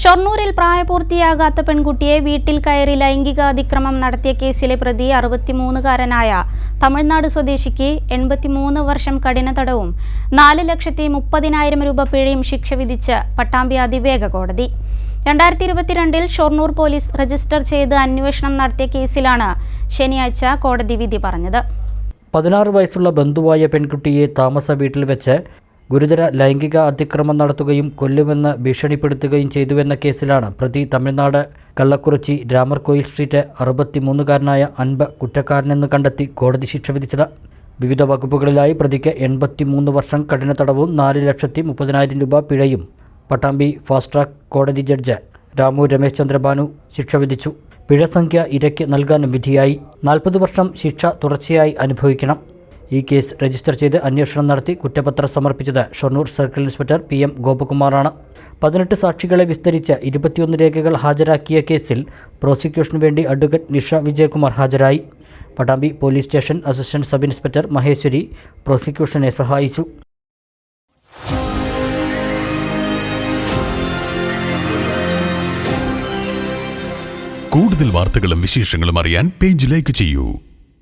ഷൊർണൂരിൽ പ്രായപൂർത്തിയാകാത്ത പെൺകുട്ടിയെ വീട്ടിൽ കയറി ലൈംഗിക അതിക്രമം നടത്തിയ കേസിലെ പ്രതി അറുപത്തിമൂന്നുകാരനായ തമിഴ്നാട് സ്വദേശിക്ക് എൺപത്തിമൂന്ന് വർഷം കഠിന തടവും നാല് ലക്ഷത്തി മുപ്പതിനായിരം രൂപ പിഴയും ശിക്ഷ വിധിച്ച് പട്ടാമ്പി അതിവേഗ കോടതി. രണ്ടായിരത്തി ഇരുപത്തിരണ്ടിൽ ഷൊർണൂർ പോലീസ് രജിസ്റ്റർ ചെയ്ത് അന്വേഷണം നടത്തിയ കേസിലാണ് ശനിയാഴ്ച കോടതി വിധി പറഞ്ഞത്. പതിനാറ് വയസ്സുള്ള ബന്ധുവായ പെൺകുട്ടിയെ താമസ വീട്ടിൽ വെച്ച് ഗുരുതര ലൈംഗിക അതിക്രമം നടത്തുകയും കൊല്ലുമെന്ന് ഭീഷണിപ്പെടുത്തുകയും ചെയ്തുവെന്ന കേസിലാണ് പ്രതി തമിഴ്നാട് കള്ളക്കുറിച്ചി രാമർകോയിൽ സ്ട്രീറ്റ് അറുപത്തിമൂന്നുകാരനായ അൻപ കുറ്റക്കാരനെന്ന് കണ്ടെത്തി കോടതി ശിക്ഷ വിധിച്ചത്. വിവിധ വകുപ്പുകളിലായി പ്രതിക്ക് എൺപത്തിമൂന്ന് വർഷം കഠിന തടവും നാല് ലക്ഷത്തി മുപ്പതിനായിരം രൂപ പിഴയും. പട്ടാമ്പി ഫാസ്റ്റ് ട്രാക്ക് കോടതി ജഡ്ജ് രാമു രമേശ് ചന്ദ്രബാനു ശിക്ഷ വിധിച്ചു. പിഴസംഖ്യ ഇരയ്ക്ക് നൽകാനും വിധിയായി. നാൽപ്പത് വർഷം ശിക്ഷ തുടർച്ചയായി അനുഭവിക്കണം. ഈ കേസ് രജിസ്റ്റർ ചെയ്ത് അന്വേഷണം നടത്തി കുറ്റപത്രം സമർപ്പിച്ചത് Shoranur circle inspector P M ഗോപകുമാറാണ്. പതിനെട്ട് സാക്ഷികളെ വിസ്തരിച്ച് ഇരുപത്തിയൊന്ന് രേഖകൾ ഹാജരാക്കിയ കേസിൽ പ്രോസിക്യൂഷന് വേണ്ടി അഡ്വക്കേറ്റ് നിഷ വിജയകുമാർ ഹാജരായി. Pattambi police station assistant sub inspector Maheswari പ്രോസിക്യൂഷനെ സഹായിച്ചു. കൂടുതൽ വാർത്തകളും വിശേഷങ്ങളും അറിയാൻ പേജ് ലൈക്ക് ചെയ്യൂ.